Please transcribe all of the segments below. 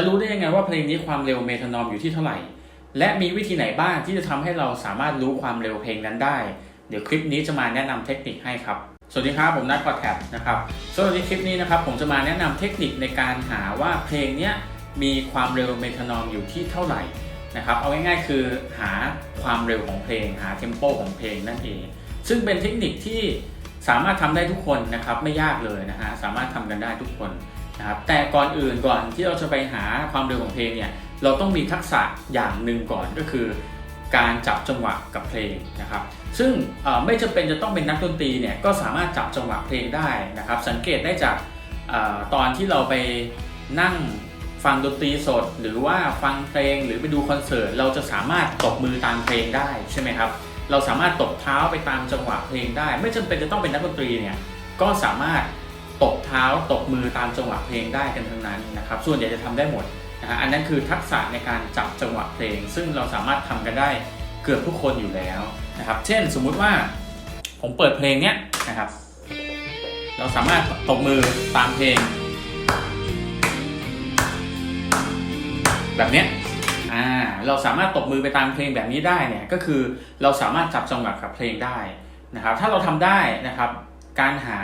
จะรู้ได้ยังไงว่าเพลงนี้ความเร็วเมทานอมอยู่ที่เท่าไหร่ และมีวิธีไหนบ้างที่จะทำให้เราสามารถรู้ความเร็วเพลงนั้นได้ เดี๋ยวคลิปนี้จะมาแนะนำเทคนิคให้ครับ สวัสดีครับผมนัทพอดแท็บนะครับสำหรับในคลิปนี้นะครับผมจะมาแนะนำเทคนิคในการหาว่าเพลงนี้มีความเร็วเมทานอมอยู่ที่เท่าไหร่นะครับเอาง่ายๆคือหาความเร็วของเพลง หาเทมโปของเพลงนั่นเอง ซึ่งเป็นเทคนิคที่สามารถทำได้ทุกคนนะครับไม่ยากเลยนะฮะสามารถทำกันได้ทุกคน นะครับแต่ก่อนอื่นก่อนที่เราจะไปหาความเร็วของเพลงเนี่ยเราต้องมีทักษะอย่างหนึ่งก่อนก็คือ การจับจังหวะกับเพลงนะครับ ซึ่งไม่จำเป็นจะต้องเป็นนักดนตรีเนี่ยก็สามารถจับจังหวะเพลงได้นะครับ สังเกตได้จากอตอนที่เราไปนั่งฟังดนตรีสด หรือว่าฟังเพลงหรือไปดูคอนเสิร์ตเราจะสามารถตบมือตามเพลงได้ใช่ไหมครับเราสามารถตบเท้าไปตามจังหวะเพลงได้ ไม่จำเป็นจะต้องเป็นนักดนตรีเนี่ยก็สามารถ ตบเท้าตบมือตามจังหวะเพลงได้กันทั้งนั้นนะครับส่วนใหญ่จะทำได้หมดนะฮะอันนั้นคือทักษะในการจับจังหวะเพลง ซึ่งเราสามารถทำกันได้เกือบทุกคนอยู่แล้วนะครับเช่นสมมุติว่าผมเปิดเพลงเนี้ยนะครับ เราสามารถตบมือตามเพลง แบบเนี้ยอ่าเราสามารถตบมือไปตามเพลงแบบนี้ได้เนี่ยก็คือเราสามารถจับจังหวะกับเพลงได้นะครับถ้าเราทำได้นะครับการหา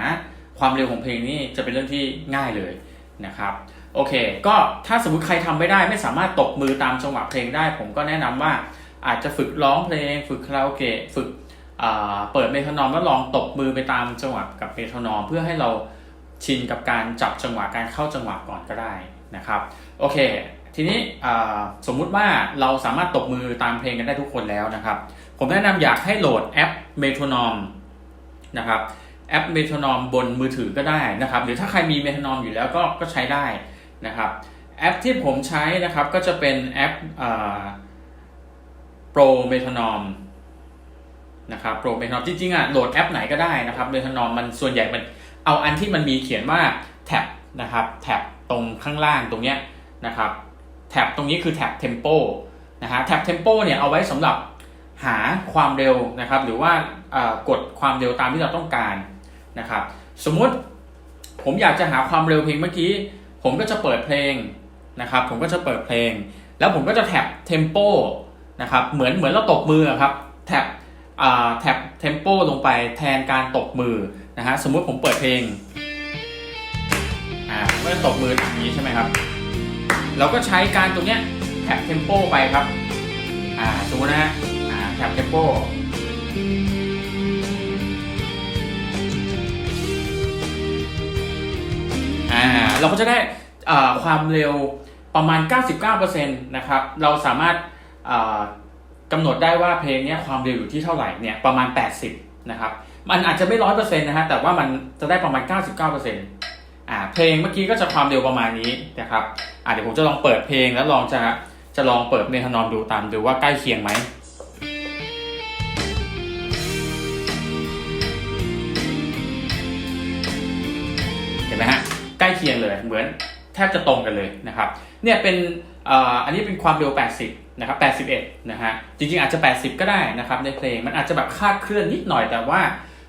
ความเร็วของเพลงนี่จะเป็นเรื่องที่ง่ายเลยนะครับโอเค ก็ถ้าสมมติใครทำไม่ได้ไม่สามารถตบมือตามจังหวะเพลงได้ ผมก็แนะนำว่าอาจจะฝึกร้องเพลง ฝึกคาราโอเกะฝึกเปิดเมทรนอมแล้วลองตบมือไปตามจังหวะกับเมทรนอมเพื่อให้เราชินกับการจับจังหวะการเข้าจังหวะก่อนก็ได้นะครับโอเค ทีนี้สมมุติว่าเราสามารถตบมือตามเพลงกันได้ทุกคนแล้วนะครับ ผมแนะนำอยากให้โหลดแอป Metronome นะครับ แอป Metronome บนมือถือก็ได้นะครับ หรือถ้าใครมี Metronome อยู่แล้วก็ก็ใช้ได้นะครับ แอปที่ผมใช้นะครับก็จะเป็นแอปอ่า Pro Metronome นะครับ Pro Metronome จริงๆอะโหลดแอปไหนก็ได้นะครับ Metronome มันส่วนใหญ่มันเอาอันที่มันมีเขียนว่าแท็บนะครับแท็บตรงข้างล่างตรงเนี้ยนะครับแท็บตรงนี้คือแท็บ Tempo นะฮะแท็บ Tempo เนี่ยเอาไว้สำหรับหาความเร็วนะครับ หรือว่ากดความเร็วตามที่เราต้องการ นะครับ สมมุติผมอยากจะหาความเร็วเพลงเมื่อกี้ ผมก็จะเปิดเพลงนะครับ ผมก็จะเปิดเพลง แล้วผมก็จะแท็บ Tempo นะครับ เหมือนเหมือนเราตบมือครับ แท็บอ่าแท็บ Tempo ลงไปแทนการตบมือนะฮะ สมมุติผมเปิดเพลงอ่าผมก็จะตบมืออย่างนี้ใช่ไหมครับ เราก็ใช้การตรงเนี้ยแท็บเทมโปไปครับ อ่า สมมตินะฮะ อ่า แท็บเทมโป เราก็จะได้ความเร็วประมาณ 99%นะครับ เราสามารถกำหนดได้ว่าเพลงนี้ความเร็วอยู่ที่เท่าไหร่เนี่ยประมาณ 80 นะครับ มันอาจจะไม่ร้อยเปอร์เซ็นต์นะฮะแต่ว่ามันจะได้ประมาณ 99%อ่าเพลงเมื่อกี้ก็จะความเร็วประมาณนี้นะครับอะเดี๋ยวผมจะลองเปิดเพลงแล้วลองจะจะลองเปิดเมทานอมดูตามดูว่าใกล้เคียงไหม ล้เคียงเลยเหมือนแทบจะตรงกันเลยนะครับเนี่ยเป็นอันนี้เป็นความเร็ว 80 นะครับ 81 นะฮะ จริงๆ อาจจะ 80 ก็ได้นะครับในเพลง มันอาจจะแบบคาดเคลื่อนนิดหน่อยแต่ว่า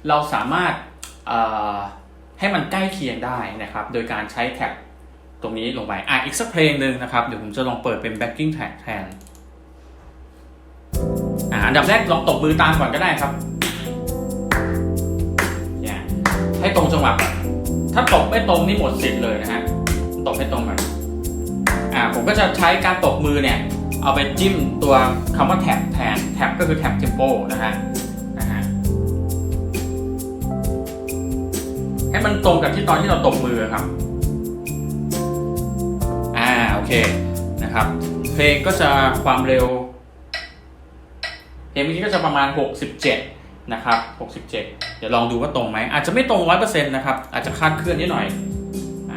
เราสามารถให้มันใกล้เคียงได้นะครับ โดยการใช้แท็บตรงนี้ลงไป อะ อีกสักเพลงหนึ่งนะครับ เดี๋ยวผมจะลองเปิดเป็น backing track แทน อ่าอันดับแรกลองตบมือตามก่อนก็ได้ครับเนี่ยให้ตรงจังหวะ ถ้าตบไม่ตรงนี่หมดสิทธิ์เลยนะฮะตบให้ตรงก่อนอ่าผมก็จะใช้การตบมือเนี่ย เอาไปจิ้มตัวคำว่าแท็บแทนแท็บก็คือแท็บ tempo นะฮะนะฮะให้มันตรงกับที่ตอนที่เราตบมือครับอ่าโอเคนะครับ เพลงก็จะความเร็วเพลงเมื่อกี้ก็จะประมาณ 67 นะครับ67 เดี๋ยวลองดูว่าตรงไหม อาจจะไม่ตรง 100%นะครับ อาจจะคาดเคลื่อนนิดหน่อยอ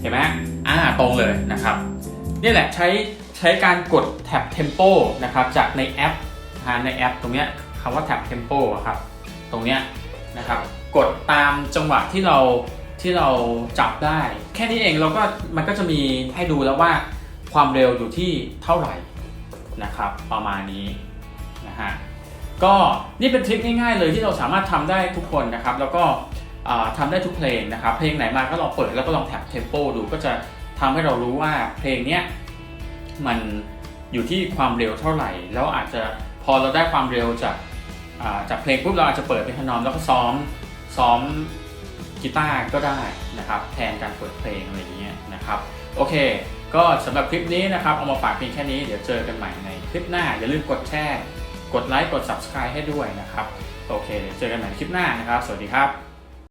เห็นไหมอ่า ตรงเลยนะครับ นี่แหละใช้ใช้การกดแท็บ Tempo นะครับ จากในแอปฮะในแอปตรงเนี้ยคำว่าแท็บ Tempo อะครับ ตรงเนี้ยนะครับ กดตามจังหวะที่เราที่เราจับได้ แค่นี้เองเราก็มันก็จะมีให้ดูแล้วว่าความเร็วอยู่ที่เท่าไหร่ นะครับประมาณนี้นะฮะก็นี่เป็นทริคง่ายๆเลยที่เราสามารถทำได้ทุกคนนะครับ แล้วก็อ่าทำได้ทุกเพลงนะครับ เพลงไหนมาก็ลองเปิดแล้วก็ลองแท็บเทมโปดูก็จะทำให้เรารู้ว่าเพลงเนี้ยมันอยู่ที่ความเร็วเท่าไหร่ แล้วอาจจะพอเราได้ความเร็วจากจากเพลงปุ๊บเราอาจจะเปิดเป็นทนอมแล้วก็ซ้อมซ้อมกีตาร์ก็ได้นะครับ แทนการเปิดเพลงอะไรอย่างเงี้ยนะครับ โอเค ก็สำหรับคลิปนี้นะครับ เอามาฝากเพียงแค่นี้เดี๋ยวเจอกันใหม่ในคลิปหน้า อย่าลืมกดแชร์ กดไลค์ กด subscribe ให้ด้วยนะครับ โอเคเจอกันใหม่คลิปหน้านะครับ สวัสดีครับ